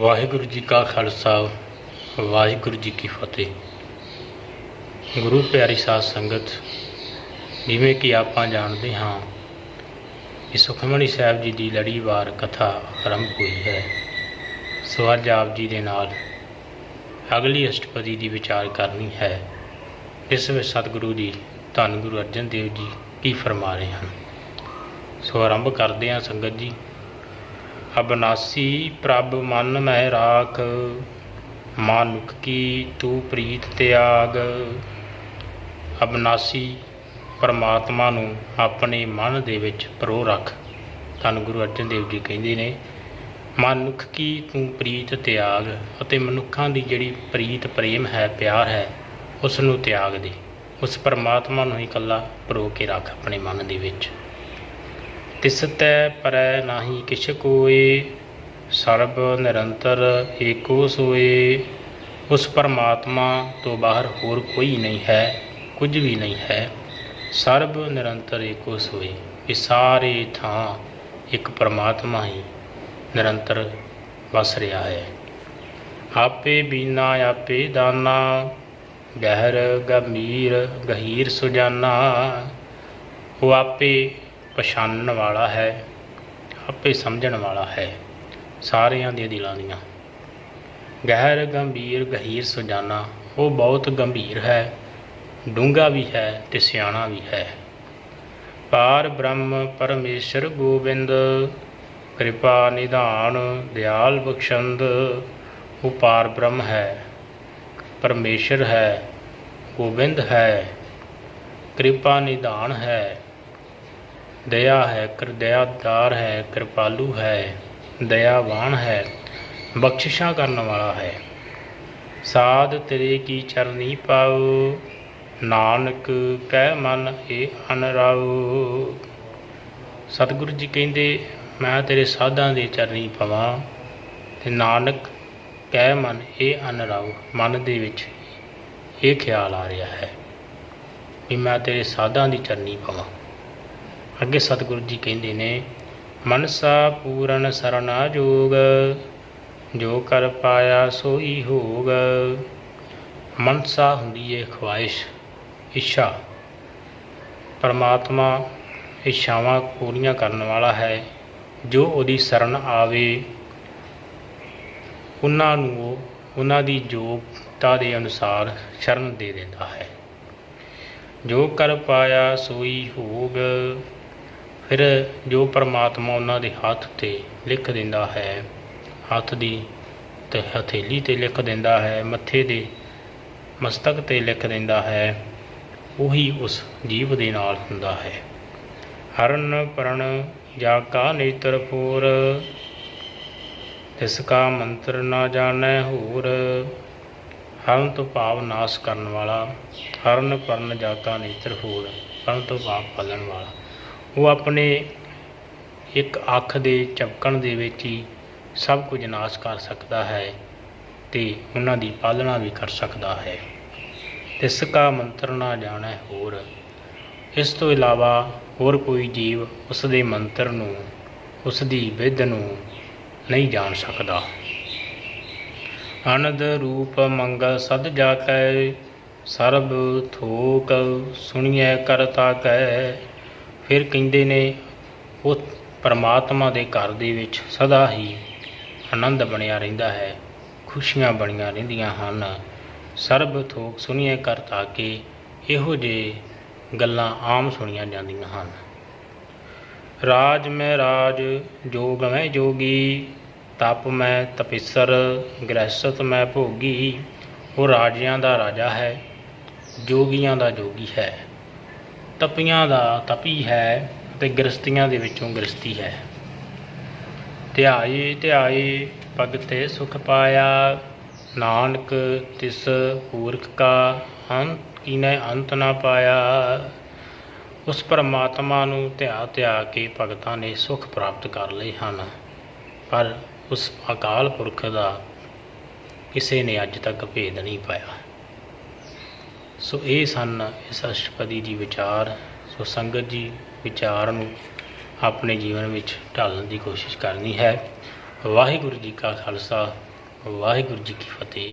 ਵਾਹਿਗੁਰੂ ਜੀ ਕਾ ਖਾਲਸਾ, ਵਾਹਿਗੁਰੂ ਜੀ ਕੀ ਫਤਿਹ। ਗੁਰੂ ਪਿਆਰੀ ਸਾਧ ਸੰਗਤ, ਜਿਵੇਂ ਕਿ ਆਪਾਂ ਜਾਣਦੇ ਹਾਂ ਕਿ ਸੁਖਮਨੀ ਸਾਹਿਬ ਜੀ ਦੀ ਲੜੀਵਾਰ ਕਥਾ ਆਰੰਭ ਹੋਈ ਹੈ। ਸੋ ਅੱਜ ਆਪ ਜੀ ਦੇ ਨਾਲ ਅਗਲੀ ਅਸ਼ਟਪਦੀ ਦੀ ਵਿਚਾਰ ਕਰਨੀ ਹੈ। ਇਸ ਵਿੱਚ ਸਤਿਗੁਰੂ ਜੀ, ਧੰਨ ਗੁਰੂ ਅਰਜਨ ਦੇਵ ਜੀ ਕੀ ਫਰਮਾ ਰਹੇ ਹਨ। ਸੋ ਆਰੰਭ ਕਰਦੇ ਹਾਂ ਸੰਗਤ ਜੀ। ਅਬਨਾਸੀ ਪ੍ਰਭ ਮਨ ਮਹਿ ਰਾਖ ਮਾਨੁਖ ਕੀ ਤੂੰ ਪ੍ਰੀਤ ਤਿਆਗ। ਅਬਨਾਸੀ ਪਰਮਾਤਮਾ ਨੂੰ ਆਪਣੇ ਮਨ ਦੇ ਵਿੱਚ ਪਰੋ ਰੱਖ। ਧੰਨ ਗੁਰੂ ਅਰਜਨ ਦੇਵ ਜੀ ਕਹਿੰਦੇ ਨੇ ਮਨੁੱਖ ਕੀ ਤੂੰ ਪ੍ਰੀਤ ਤਿਆਗ ਅਤੇ ਮਨੁੱਖਾਂ ਦੀ ਜਿਹੜੀ ਪ੍ਰੀਤ ਪ੍ਰੇਮ ਹੈ, ਪਿਆਰ ਹੈ ਉਸ ਨੂੰ ਤਿਆਗ ਦੇ। ਉਸ ਪਰਮਾਤਮਾ ਨੂੰ ਹੀ ਇਕੱਲਾ ਪਰੋ ਕੇ ਰੱਖ ਆਪਣੇ ਮਨ ਦੇ ਵਿੱਚ। ਤਿਸ ਤੈ ਪਰੈ ਨਾਹੀ ਕਿਛ ਕੋਏ, ਸਰਬ ਨਿਰੰਤਰ ਏਕੋ ਸੋਏ। ਉਸ ਪਰਮਾਤਮਾ ਤੋਂ ਬਾਹਰ ਹੋਰ ਕੋਈ ਨਹੀਂ ਹੈ, ਕੁਝ ਵੀ ਨਹੀਂ ਹੈ। ਸਰਬ ਨਿਰੰਤਰ ਏਕੋ ਸੋਏ, ਇਹ ਸਾਰੇ ਥਾਂ ਇੱਕ ਪਰਮਾਤਮਾ ਹੀ ਨਿਰੰਤਰ ਵਸ ਰਿਹਾ ਹੈ। ਆਪੇ ਬੀਨਾ, ਆਪੇ ਦਾਨਾ ਗਹਿਰ ਗੰਭੀਰ ਗਹੀਰ ਸੁਜਾਨਾ। ਉਹ ਆਪੇ ਪਛਾਣਨ ਵਾਲਾ ਹੈ, ਆਪੇ ਸਮਝਣ ਵਾਲਾ ਹੈ, ਸਾਰਿਆਂ ਦੇ ਦਿਲਾਂ ਦੀਆਂ। ਗਹਿਰ, ਗੰਭੀਰ, ਗਹੀਰ ਸੁਜਾਨਾ, ਉਹ ਬਹੁਤ ਗੰਭੀਰ ਹੈ, ਡੂੰਘਾ ਵੀ ਹੈ ਤੇ ਸਿਆਣਾ ਵੀ ਹੈ। ਪਾਰ ਬ੍ਰਹਮ ਪਰਮੇਸ਼ਰ ਗੋਬਿੰਦ, ਕਿਰਪਾ ਨਿਧਾਨ ਦਿਆਲ ਬਖਸ਼ੰਦ, ਉਹ ਪਾਰ ਬ੍ਰਹਮ ਹੈ, ਪਰਮੇਸ਼ਰ ਹੈ, ਗੋਬਿੰਦ ਹੈ, ਕਿਰਪਾ ਨਿਧਾਨ ਹੈ ਦਇਆ ਹੈ ਕਰ ਦਇਆਦਾਰ ਹੈ, ਕਿਰਪਾਲੂ ਹੈ, ਦਇਆਵਾਨ ਹੈ, ਬਖਸ਼ਿਸ਼ਾਂ ਕਰਨ ਵਾਲਾ ਹੈ। ਸਾਧ ਤੇਰੇ ਕੀ ਚਰਨੀ ਪਾਉ ਨਾਨਕ ਕਹਿ ਮਨ ਇਹ ਅਨਰਾਉ ਸਤਿਗੁਰੂ ਜੀ ਕਹਿੰਦੇ, ਮੈਂ ਤੇਰੇ ਸਾਧਾਂ ਦੇ ਚਰਨੀ ਪਵਾਂ ਤੇ ਨਾਨਕ ਕਹਿ ਮਨ ਇਹ ਅਨਰਾਉ ਮਨ ਦੇ ਵਿੱਚ ਇਹ ਖਿਆਲ ਆ ਰਿਹਾ ਹੈ ਵੀ ਮੈਂ ਤੇਰੇ ਸਾਧਾਂ ਦੀ ਚਰਨੀ ਪਵਾਂ। ਅੱਗੇ ਸਤਿਗੁਰੂ ਜੀ ਕਹਿੰਦੇ ਨੇ ਮਨਸਾ ਪੂਰਨ ਸਰਨਾ ਜੋਗ, ਜੋ ਕਰ ਪਾਇਆ ਸੋਈ ਹੋਗ। ਮਨਸਾ ਹੁੰਦੀ ਹੈ ਖਵਾਇਸ਼ ਇੱਛਾ। ਪਰਮਾਤਮਾ ਇੱਛਾਵਾਂ ਪੂਰੀਆਂ ਕਰਨ ਵਾਲਾ ਹੈ, ਜੋ ਉਹਦੀ ਸ਼ਰਨ ਆਵੇ। ਉਹਨਾਂ ਨੂੰ ਉਹ, ਉਹਨਾਂ ਦੀ ਯੋਗਤਾ ਦੇ ਅਨੁਸਾਰ ਸ਼ਰਨ ਦੇ ਦਿੰਦਾ ਹੈ। ਜੋ ਕਰ ਪਾਇਆ ਸੋਈ ਹੋਗ ਫਿਰ ਜੋ ਪਰਮਾਤਮਾ ਉਹਨਾਂ ਦੇ ਹੱਥ ਤੇ ਲਿਖ ਦਿੰਦਾ ਹੈ, ਹੱਥ ਦੀ ਤੇ ਹਥੇਲੀ ਤੇ ਲਿਖ ਦਿੰਦਾ ਹੈ, ਮੱਥੇ ਦੇ ਮਸਤਕ ਤੇ ਲਿਖ ਦਿੰਦਾ ਹੈ, ਉਹੀ ਉਸ ਜੀਵ ਦੇ ਨਾਲ ਹੁੰਦਾ ਹੈ। ਹਰਨ ਪਰਣ ਜਾ ਕਾ ਨੇਤਰ ਫੂਰ ਤਿਸ ਕਾ ਮੰਤਰ ਨਾ ਜਾਣੈ ਹੋਰ, ਹਰਨ ਤੋਂ ਭਾਵ ਨਾਸ਼ ਕਰਨ ਵਾਲਾ, ਹਰਨ ਪਰਨ ਜਾ ਕਾ ਨੇਤਰ ਫੂਰ ਹਰਨ ਤੋਂ ਭਾਵ ਪਾਲਣ ਵਾਲਾ। ਉਹ ਆਪਣੇ ਇੱਕ ਅੱਖ ਦੇ ਝਪਕਣ ਦੇ ਵਿੱਚ ਹੀ ਸਭ ਕੁਝ ਨਾਸ਼ ਕਰ ਸਕਦਾ ਹੈ ਤੇ ਉਹਨਾਂ ਦੀ ਪਾਲਣਾ ਵੀ ਕਰ ਸਕਦਾ ਹੈ। ਇਸ ਕਾ ਮੰਤਰ ਨਾ ਜਾਣੈ ਹੋਰ। ਇਸ ਤੋਂ ਇਲਾਵਾ ਹੋਰ ਕੋਈ ਜੀਵ ਉਸ ਦੇ ਮੰਤਰ ਨੂੰ ਉਸ ਦੀ ਵਿਧ ਨੂੰ ਨਹੀਂ ਜਾਣ ਸਕਦਾ। ਅਨੰਦ ਰੂਪ ਮੰਗਲ ਸਦ ਜਾ ਕੈ ਸਰਬ ਥੋਕ ਸੁਣੀਐ ਕਰਤਾ ਕੈ। ਫਿਰ ਕਹਿੰਦੇ ਨੇ, ਉਹ ਪਰਮਾਤਮਾ ਦੇ ਘਰ ਦੇ ਵਿੱਚ ਸਦਾ ਹੀ ਆਨੰਦ ਬਣਿਆ ਰਹਿੰਦਾ ਹੈ, ਖੁਸ਼ੀਆਂ ਬਣੀਆਂ ਰਹਿੰਦੀਆਂ ਹਨ। ਸਰਬ ਥੋਕ ਸੁਣੀਏ ਕਰਤਾ ਕੇ ਇਹੋ ਜਿਹੇ ਗੱਲਾਂ ਆਮ ਸੁਣੀਆਂ ਜਾਂਦੀਆਂ ਹਨ। ਰਾਜ ਮੈਂ ਰਾਜ, ਜੋਗ ਮੈਂ ਜੋਗੀ, ਤਪ ਮੈਂ ਤਪਿਸਰ ਗ੍ਰਹਿਸਤ ਮੈਂ ਭੋਗੀ। ਉਹ ਰਾਜਿਆਂ ਦਾ ਰਾਜਾ ਹੈ, ਜੋਗੀਆਂ ਦਾ ਜੋਗੀ ਹੈ। ਤਪੀਆਂ ਦਾ ਤਪੀ ਹੈ ਤੇ ਗ੍ਰਸਤੀਆਂ ਦੇ ਵਿੱਚੋਂ ਗ੍ਰਸਤੀ ਹੈ। ਧਿਆਏ ਧਿਆਏ ਭਗਤੇ ਸੁਖ ਪਾਇਆ, ਨਾਨਕ ਤਿਸ ਪੂਰਖ ਕਾ ਅੰਤ ਕੀਨੇ ਅੰਤ ਨਾ ਪਾਇਆ। ਉਸ ਪਰਮਾਤਮਾ ਨੂੰ ਧਿਆ ਧਿਆ ਕੇ ਭਗਤਾਂ ਨੇ ਸੁਖ ਪ੍ਰਾਪਤ ਕਰ ਲਏ ਹਨ। ਪਰ ਉਸ ਅਕਾਲ ਪੁਰਖ ਦਾ ਕਿਸੇ ਨੇ ਅੱਜ ਤੱਕ ਭੇਦ ਨਹੀਂ ਪਾਇਆ। ਸੋ ਇਹ ਸਨ ਇਸ ਅਸ਼ਟਪਦੀ ਜੀ ਵਿਚਾਰ। ਸੋ ਸੰਗਤ ਜੀ ਵਿਚਾਰ ਨੂੰ ਆਪਣੇ ਜੀਵਨ ਵਿੱਚ ਢਾਲਣ ਦੀ ਕੋਸ਼ਿਸ਼ ਕਰਨੀ ਹੈ। ਵਾਹਿਗੁਰੂ ਜੀ ਕਾ ਖਾਲਸਾ, ਵਾਹਿਗੁਰੂ ਜੀ ਕੀ ਫਤਿਹ।